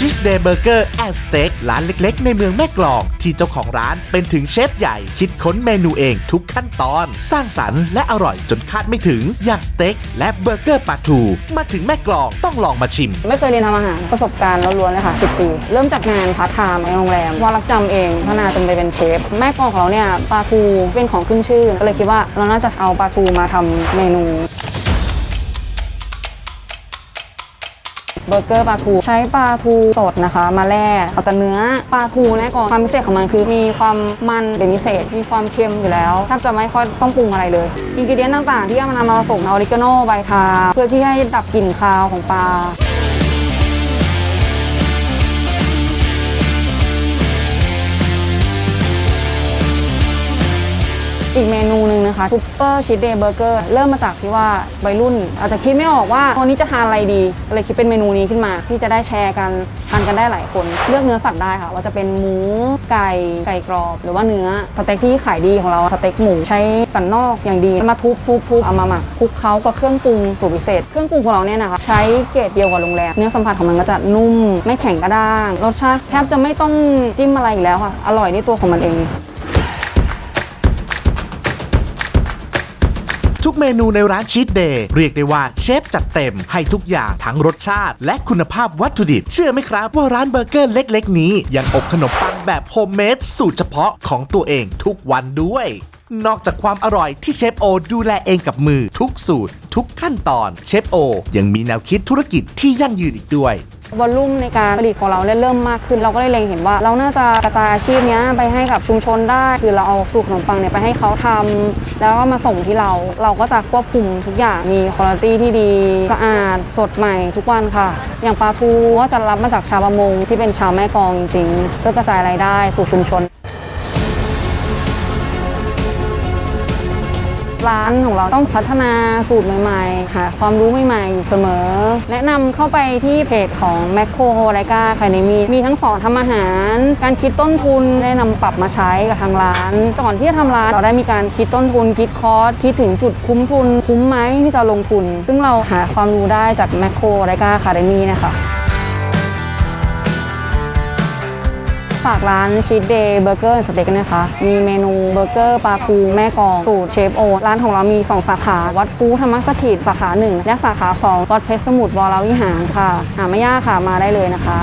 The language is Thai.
ชีสเดย์เบอร์เกอร์แอนด์สเต็กร้านเล็กๆ ในเมืองแม่กลอง ที่เจ้าของร้านเป็นถึงเชฟใหญ่คิดค้นเมนูเองทุกขั้นตอน สร้างสรรค์และอร่อยจนคาดไม่ถึงอย่างสเต็กและเบอร์เกอร์ปลาทูมาถึงแม่กลองต้องลองมาชิม ไม่เคยเรียนทำอาหารประสบการณ์ล้วนๆเลยค่ะ 10 ปี เริ่มจากงานพาร์ทไทม์ในโรงแรมว่ารักจำเองพัฒนาจนไปเป็นเชฟแม่กลองของเราเนี่ยปลาทูเป็นของขึ้นชื่อก็เลยคิดว่าเราน่าจะเอาปลาทูมาทำเมนู เบอร์เกอร์ปลาทูใช้ปลาทูสดนะคะ มาแล่เอาแต่เนื้อปลาทูแน่ก่อนความพิเศษของมันคือมีความมันเป็นพิเศษ มีความเค็มอยู่แล้วแทบจะไม่ค่อยต้องปรุงอะไรเลยอินกิเดียนต่างๆ ที่เอามานำมาผสมออริกาโนใบทาเพื่อที่ให้ดับกลิ่นคาวของปลาอีกเมนู นะคะซุปเปอร์ชีสเดย์เบอร์เกอร์เริ่มมาจากที่ว่าวัยรุ่น อาจจะคิดไม่ออกว่าวันนี้จะทานอะไรดีเลยคิดเป็นเมนูนี้ขึ้นมา ที่จะได้แชร์กันทานกันได้หลายคน เลือกเนื้อสัตว์ได้ค่ะ ว่าจะเป็นหมูไก่ไก่กรอบ หรือว่าเนื้อสเต็กที่ขายดีของเราสเต็กหมูใช้สันนอกอย่างดีมาทุบทุบทุบเอามาหมักคลุกเคล้ากับเครื่องปรุงสูตรพิเศษ เครื่องปรุงของเราเนี่ยนะคะใช้เกรดเดียวกับโรงแรมเนื้อสัมผัสของมันก็จะนุ่ม ไม่แข็งกระด้างรสชาติแทบจะไม่ต้องจิ้มอะไรอีกแล้วค่ะ อร่อยในตัวของมันเอง ทุกเมนูในร้านชีสเดย์เรียกได้ว่าเชฟจัดเต็มให้ทุกอย่างทั้งรสชาติ และคุณภาพวัตถุดิบ เชื่อไหมครับว่าร้านเบอร์เกอร์เล็ก ๆ นี้ยังอบขนมปังแบบโฮมเมดสูตรเฉพาะของตัวเองทุกวันด้วย นอกจากความอร่อยที่เชฟโอดูแลเองกับมือทุกสูตร ทุกขั้นตอนเชฟโอ ยังมีแนวคิดธุรกิจที่ยั่งยืนอีกด้วยวอลลุ่มในการผลิตของเราเริ่มมากขึ้น เราก็เลยเล็งเห็นว่า เราน่าจะกระจายอาชีพนี้ไปให้กับชุมชนได้ คือเราเอาสูตรขนมปังเนี่ยไปให้เขาทำแล้วก็มาส่งที่เรา เราก็จะควบคุมทุกอย่างมีคุณภาพที่ดีสะอาดสดใหม่ทุกวันค่ะ อย่างปลาทูก็จะรับมาจากชาวประมงที่เป็นชาวแม่กองจริงๆเพื่อกระจายรายได้สู่ชุมชน ร้านของเราต้องพัฒนาสูตรใหม่ๆ หาความรู้ใหม่ๆ อยู่เสมอ แนะนำเข้าไปที่เพจของ m a c โคโฮไรกาไคเนมีมีทั้งสอนทำอาหาร การคิดต้นทุนได้นำปรับมาใช้กับทางร้าน ก่อนที่จะทำร้านเราได้มีการคิดต้นทุน คิดคอสคิดถึงจุดคุ้มทุน คุ้มไหมที่จะลงทุน ซึ่งเราหาความรู้ได้จาก m a c โคไรกาไคเนมีนะคะ ฝากร้านชีสเดย์เบอร์เกอร์สเต็กนะคะ มีเมนูเบอร์เกอร์ปลาทูแม่กอง สูตรเชฟโอร้านของเรามี 2 สาขา วัดปูธรรมสถิตสาขา 1 และสาขา 2 วัดเพชรสมุทรวรวิหารค่ะ หาไม่ยากค่ะมาได้เลยนะคะ